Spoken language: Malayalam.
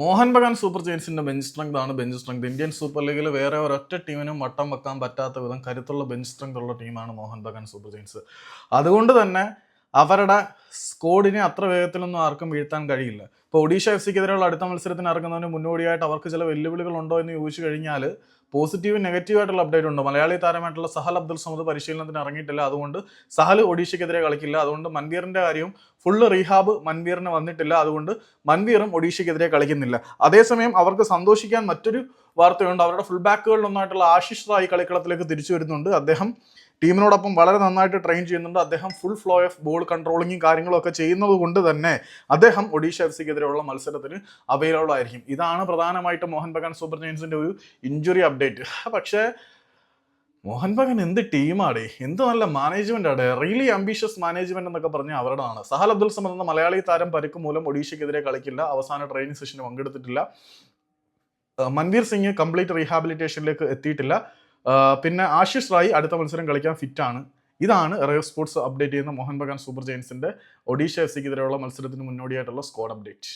മോഹൻ ബഗാൻ സൂപ്പർ ജയൻസിന്റെ ബെഞ്ച് സ്ട്രെങ്ത് ആണ് ബെഞ്ച് സ്ട്രെങ്ത് ഇന്ത്യൻ സൂപ്പർ ലീഗിൽ വേറെ ഒരൊറ്റ ടീമിനും വട്ടം വെക്കാൻ പറ്റാത്ത വിധം കരുത്തുള്ള ബെഞ്ച് സ്ട്രെങ്ത് ഉള്ള ടീമാണ് മോഹൻ ബഗാൻ സൂപ്പർ ജെയിൻസ്. അതുകൊണ്ട് തന്നെ അവരുടെ സ്കോഡിനെ അത്ര വേഗത്തിലൊന്നും ആർക്കും വീഴ്ത്താൻ കഴിയില്ല. ഇപ്പോൾ ഒഡീഷ എഫ് സിക്കെതിരെയുള്ള അടുത്ത മത്സരത്തിന് ഇറങ്ങുന്നതിന് മുന്നോടിയായിട്ട് അവർക്ക് ചില വെല്ലുവിളികൾ ഉണ്ടോ എന്ന് ചോദിച്ചു കഴിഞ്ഞാൽ പോസിറ്റീവ് നെഗറ്റീവ് ആയിട്ടുള്ള അപ്ഡേറ്റ് ഉണ്ട്? മലയാളി താരമായിട്ടുള്ള സഹൽ അബ്ദുൽ സമദ് പരിശീലനത്തിന് ഇറങ്ങിയിട്ടില്ല. അതുകൊണ്ട് സഹൽ ഒഡീഷയ്ക്കെതിരെ കളിക്കില്ല. അതുകൊണ്ട് മൻവീറിന്റെ കാര്യവും ഫുള്ള് റീഹാബ് മൻവീറിന് വന്നിട്ടില്ല. അതുകൊണ്ട് മൻവീറും ഒഡീഷയ്ക്കെതിരെ കളിക്കുന്നില്ല. അതേസമയം അവർക്ക് സന്തോഷിക്കാൻ മറ്റൊരു വാർത്തയുണ്ട്. അവരുടെ ഫുൾ ബാക്കുകളിലൊന്നായിട്ടുള്ള ആശിഷ് റായി കളിക്കളത്തിലേക്ക് തിരിച്ചു വരുന്നുണ്ട്. അദ്ദേഹം ടീമിനോടൊപ്പം വളരെ നന്നായിട്ട് ട്രെയിൻ ചെയ്യുന്നുണ്ട്. അദ്ദേഹം ഫുൾ ഫ്ലോ ഓഫ് ബോൾ കൺട്രോളിങ്ങും കാര്യങ്ങളും ഒക്കെ ചെയ്യുന്നത് കൊണ്ട് തന്നെ അദ്ദേഹം ഒഡീഷ എഫ് സിക്കെതിരെയുള്ള മത്സരത്തിന് അവൈലബിൾ ആയിരിക്കും. ഇതാണ് പ്രധാനമായിട്ട് മോഹൻ ബഗാൻ സൂപ്പർ ജയൻസിന്റെ ഒരു ഇഞ്ചുറി അപ്ഡേറ്റ് പക്ഷേ മോഹൻ ബഗൻ എന്ത് ടീമാടേ എന്ത് നല്ല മാനേജ്മെന്റ് ആണ് റിയലി അംബീഷ്യസ് മാനേജ്മെന്റ് എന്നൊക്കെ പറഞ്ഞ അവരുടെ ആണ് സഹൽ അബ്ദുൽ സമദ് എന്ന മലയാളി താരം പരിക്ക് മൂലം ഒഡീഷയ്ക്കെതിരെ കളിക്കില്ല. അവസാന ട്രെയിനിങ് സെഷന് പങ്കെടുത്തിട്ടില്ല. മൻവീർ സിംഗ് കംപ്ലീറ്റ് റീഹാബിലിറ്റേഷനിലേക്ക് എത്തിയിട്ടില്ല. പിന്നെ ആശിഷ് റായി അടുത്ത മത്സരം കളിക്കാൻ ഫിറ്റ് ആണ്. ഇതാണ് റയർ സ്പോർട്സ് അപ്ഡേറ്റ് ചെയ്യുന്ന മോഹൻ ബഗാൻ സൂപ്പർ ജയൻസിന്റെ ഒഡീഷ എഫ് സിക്കെതിരെയുള്ള മത്സരത്തിന് മുന്നോടിയായിട്ടുള്ള സ്ക്വാഡ് അപ്ഡേറ്റ്